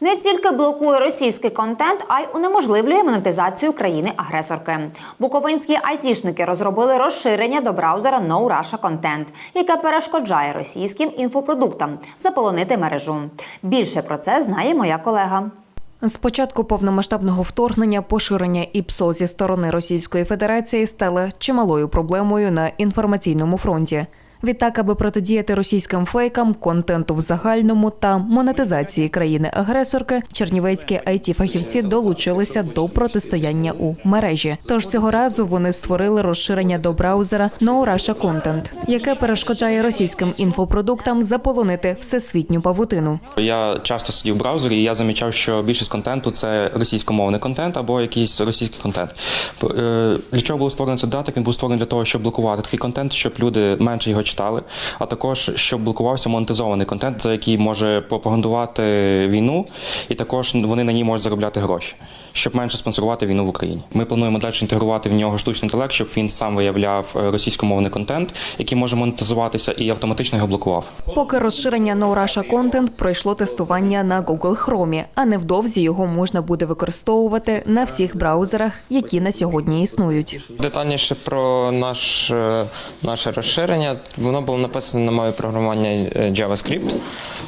Не тільки блокує російський контент, а й унеможливлює монетизацію країни-агресорки. Буковинські айтішники розробили розширення до браузера No Russia Content, яке перешкоджає російським інфопродуктам заполонити мережу. Більше про це знає моя колега. З початку повномасштабного вторгнення поширення ІПСО зі сторони Російської Федерації стало чималою проблемою на інформаційному фронті. Відтак, аби протидіяти російським фейкам, контенту в загальному та монетизації країни-агресорки, чернівецькі it фахівці долучилися до протистояння у мережі. Тож цього разу вони створили розширення до браузера No Russia Content, яке перешкоджає російським інфопродуктам заполонити всесвітню павутину. Я часто сидів в браузері, і я замічав, що більшість контенту це російськомовний контент або якийсь російський контент. Е, Для чого було створено цей додаток? Він був створений для того, щоб блокувати такий контент, щоб люди менше його читали, а також щоб блокувався монетизований контент, за який може пропагандувати війну, і також вони на ній можуть заробляти гроші, щоб менше спонсорувати війну в Україні. Ми плануємо далі інтегрувати в нього штучний інтелект, щоб він сам виявляв е, російськомовний контент, який може монетизуватися, і автоматично його блокував. Поки розширення No Russia Content пройшло тестування на Google Chrome, а невдовзі його можна буде використовувати на всіх браузерах, які на сьогодні існують. Детальніше про наш, е, наше розширення. Воно було написано на мові програмування е, JavaScript.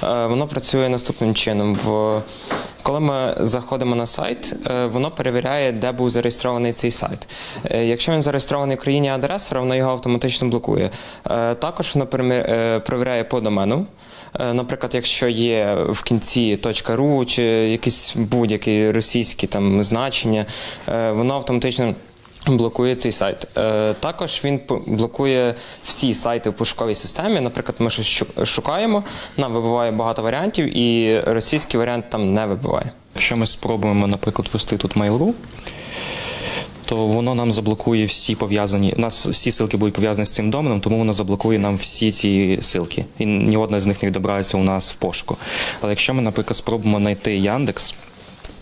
Е, Воно працює наступним чином. Коли ми заходимо на сайт, е, воно перевіряє, де був зареєстрований цей сайт. Якщо він зареєстрований в країні агресора, воно його автоматично блокує. Також воно перевіряє по домену. Наприклад, якщо є в кінці .ru чи якісь будь-які російські там значення, воно автоматично блокує цей сайт. Е, Також він блокує всі сайти в пошуковій системі. Наприклад, ми щось шукаємо, нам вибиває багато варіантів, і російський варіант там не вибиває. Якщо ми спробуємо, наприклад, ввести тут Mail.ru, то воно нам заблокує всі пов'язані. У нас всі ссылки будуть пов'язані з цим доменом, тому воно заблокує нам всі ці ссылки. І ні одна з них не відображається у нас в пошуку. Але якщо ми, наприклад, спробуємо знайти Яндекс.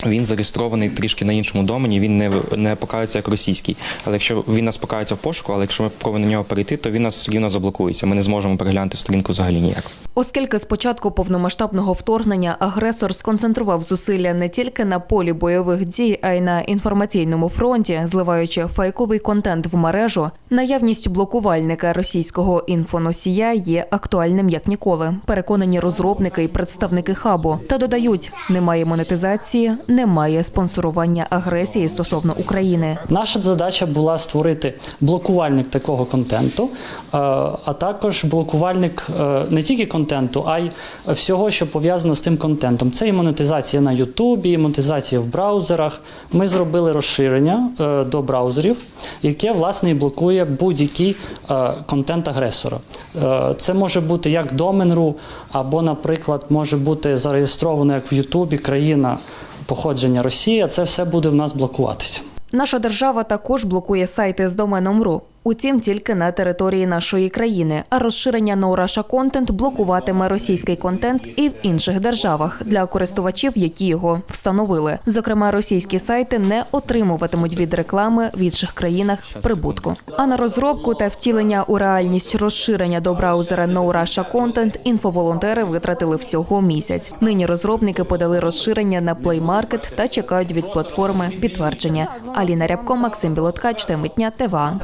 Він зареєстрований трішки на іншому домені, він не, не покажеться як російський. Але якщо він нас покажеться в пошуку, але якщо ми спробуємо на нього перейти, то він нас рівно заблокується. Ми не зможемо переглянути сторінку взагалі ніяк. Оскільки з початку повномасштабного вторгнення агресор сконцентрував зусилля не тільки на полі бойових дій, а й на інформаційному фронті, зливаючи фейковий контент в мережу, наявність блокувальника російського інфоносія є актуальним як ніколи. Переконані розробники і представники хабу та додають: немає монетизації, немає спонсорування агресії стосовно України. Наша задача була створити блокувальник такого контенту, е, а також блокувальник е, не тільки контенту, а й всього, що пов'язано з тим контентом. Це і монетизація на Ютубі, і монетизація в браузерах. Ми зробили розширення е, до браузерів, яке власне і блокує будь-який контент агресора. Це може бути як домен.ru, або, наприклад, може бути зареєстровано як в Ютубі країна походження Росія. Це все буде в нас блокуватися. Наша держава також блокує сайти з доменом .ru. Утім, тільки на території нашої країни. А розширення No Content блокуватиме російський контент і в інших державах для користувачів, які його встановили. Зокрема, російські сайти не отримуватимуть від реклами в інших країнах прибутку. А на розробку та втілення у реальність розширення до браузера No Russia Content інфоволонтери витратили всього місяць. Нині розробники подали розширення на Play Market та чекають від платформи підтвердження. Аліна Рябко, Максим Білоткач, Темитня, ТВА.